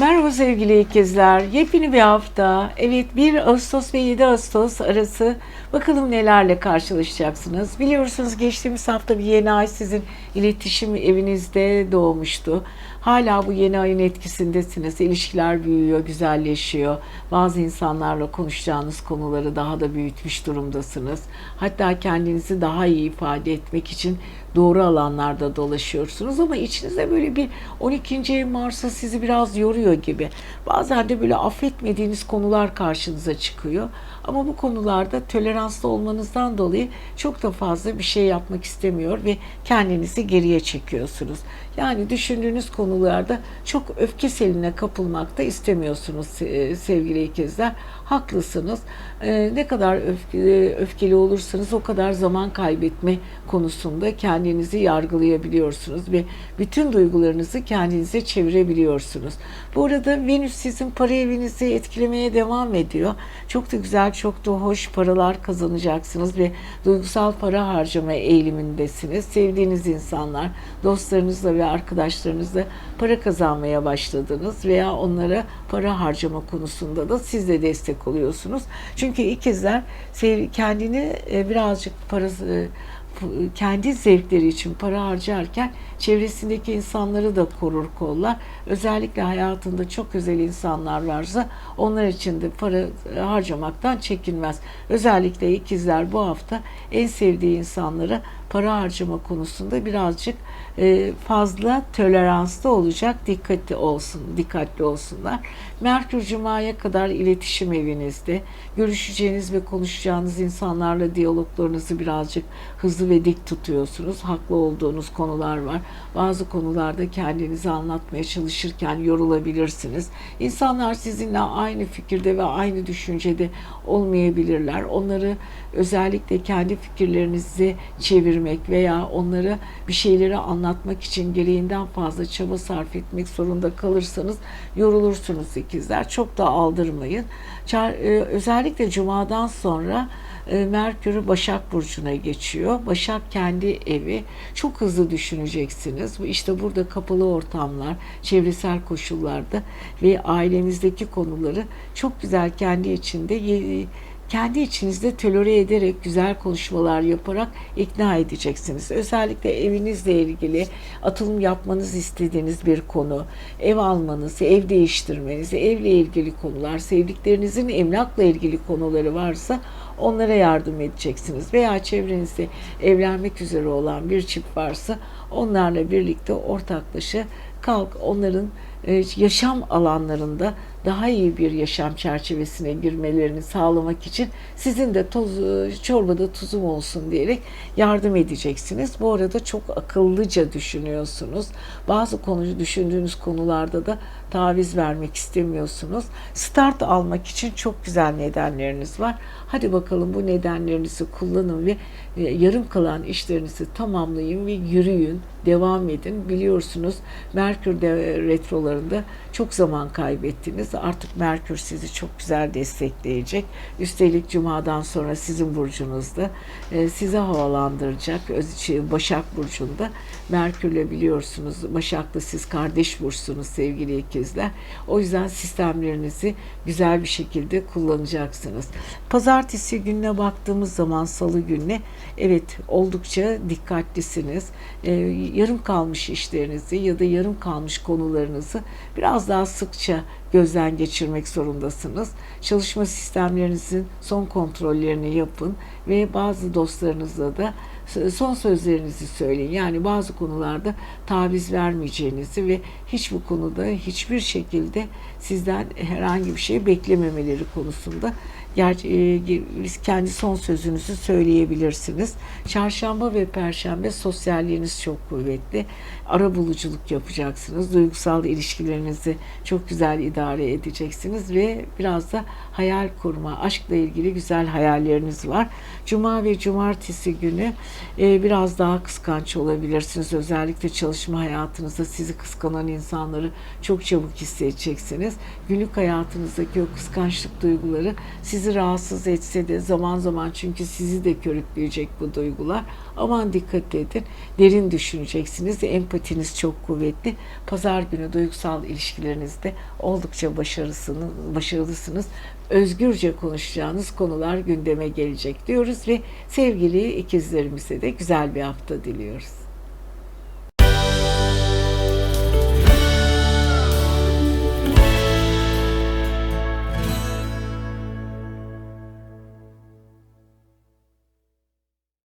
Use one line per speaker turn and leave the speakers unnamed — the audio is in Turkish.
Merhaba sevgili ikizler. Yepyeni bir hafta. Evet 1 Ağustos ve 7 Ağustos arası bakalım nelerle karşılaşacaksınız. Biliyorsunuz geçtiğimiz hafta bir yeni ay sizin iletişim evinizde doğmuştu. Hala bu yeni ayın etkisindesiniz. İlişkiler büyüyor, güzelleşiyor. Bazı insanlarla konuşacağınız konuları daha da büyütmüş durumdasınız. Hatta kendinizi daha iyi ifade etmek için doğru alanlarda dolaşıyorsunuz ama içinizde böyle bir 12. ev Mars'a sizi biraz yoruyor gibi. Bazen de böyle affetmediğiniz konular karşınıza çıkıyor. Ama bu konularda toleranslı olmanızdan dolayı çok da fazla bir şey yapmak istemiyor ve kendinizi geriye çekiyorsunuz. Yani düşündüğünüz konularda çok öfke seline kapılmak da istemiyorsunuz e, sevgili ikizler. Haklısınız. E, Ne kadar öfke- öfkeli olursanız o kadar zaman kaybetme konusunda kendinizi yargılayabiliyorsunuz ve bütün duygularınızı kendinize çevirebiliyorsunuz. Bu arada Venüs sizin para evinizi etkilemeye devam ediyor. Çok da güzel, çok da hoş paralar kazanacaksınız ve duygusal para harcama eğilimindesiniz. Sevdiğiniz insanlar, dostlarınızla ve arkadaşlarınızla para kazanmaya başladınız veya onlara para harcama konusunda da siz de destek oluyorsunuz. Çünkü ikizler kendini e, birazcık parası e, kendi zevkleri için para harcarken çevresindeki insanları da korur kollar. Özellikle hayatında çok özel insanlar varsa onlar için de para harcamaktan çekinmez. Özellikle ikizler bu hafta en sevdiği insanlara para harcama konusunda birazcık e, fazla toleranslı olacak, dikkatli olsun, dikkatli olsunlar. Merkür Cuma'ya kadar iletişim evinizde. Görüşeceğiniz ve konuşacağınız insanlarla diyaloglarınızı birazcık hızlı ve dik tutuyorsunuz. Haklı olduğunuz konular var. Bazı konularda kendinizi anlatmaya çalışırken yorulabilirsiniz. İnsanlar sizinle aynı fikirde ve aynı düşüncede olmayabilirler. Onları özellikle kendi fikirlerinizi çevirmek veya onlara bir şeyleri anlatmak için gereğinden fazla çaba sarf etmek zorunda kalırsanız yorulursunuz ikizler. Çok da aldırmayın. E, özellikle cumadan sonra Merkür Başak Burcu'na geçiyor. Başak kendi evi. Çok hızlı düşüneceksiniz. İşte burada kapalı ortamlar, çevresel koşullarda ve ailenizdeki konuları çok güzel kendi içinde kendi içinizde tolere ederek güzel konuşmalar yaparak ikna edeceksiniz. Özellikle evinizle ilgili atılım yapmanız istediğiniz bir konu, ev almanız, ev değiştirmeniz, evle ilgili konular, sevdiklerinizin emlakla ilgili konuları varsa onlara yardım edeceksiniz. Veya çevrenizde evlenmek üzere olan bir çift varsa onlarla birlikte ortaklaşa kalk onların yaşam alanlarında daha iyi bir yaşam çerçevesine girmelerini sağlamak için sizin de toz, e, çorbada tuzum olsun diyerek yardım edeceksiniz. Bu arada çok akıllıca düşünüyorsunuz. Bazı konu düşündüğünüz konularda da taviz vermek istemiyorsunuz. Start almak için çok güzel nedenleriniz var. Hadi bakalım bu nedenlerinizi kullanın ve e, yarım kalan işlerinizi tamamlayın ve yürüyün, devam edin. Biliyorsunuz Merkür de retrolarında çok zaman kaybettiniz. Artık Merkür sizi çok güzel destekleyecek. Üstelik Cuma'dan sonra sizin burcunuzda e, sizi havalandıracak. Öz- şey, Başak Burcu'nda Merkür'le biliyorsunuz Başak'la siz kardeş burçsunuz sevgili ikizler. O yüzden sistemlerinizi güzel bir şekilde kullanacaksınız. Pazartesi gününe baktığımız zaman salı gününe evet oldukça dikkatlisiniz. Ee, yarım kalmış işlerinizi ya da yarım kalmış konularınızı biraz daha sıkça gözden geçirmek zorundasınız. Çalışma sistemlerinizin son kontrollerini yapın ve bazı dostlarınızla da son sözlerinizi söyleyin. Yani bazı konularda taviz vermeyeceğinizi ve hiç bu konuda hiçbir şekilde sizden herhangi bir şey beklememeleri konusunda kendi son sözünüzü söyleyebilirsiniz. Çarşamba ve perşembe sosyalliğiniz çok kuvvetli. Ara buluculuk yapacaksınız. Duygusal ilişkilerinizi çok güzel idare edeceksiniz ve biraz da hayal kurma, aşkla ilgili güzel hayalleriniz var. Cuma ve cumartesi günü e, biraz daha kıskanç olabilirsiniz. Özellikle çalışma hayatınızda sizi kıskanan insanları çok çabuk hissedeceksiniz. Günlük hayatınızdaki o kıskançlık duyguları sizi rahatsız etse de zaman zaman çünkü sizi de körükleyecek bu duygular. Aman dikkat edin. Derin düşüneceksiniz. Empatiniz çok kuvvetli. Pazar günü duygusal ilişkilerinizde oldukça başarısınız, başarılısınız. Özgürce konuşacağınız konular gündeme gelecek diyoruz ve sevgili ikizlerimize de güzel bir hafta diliyoruz.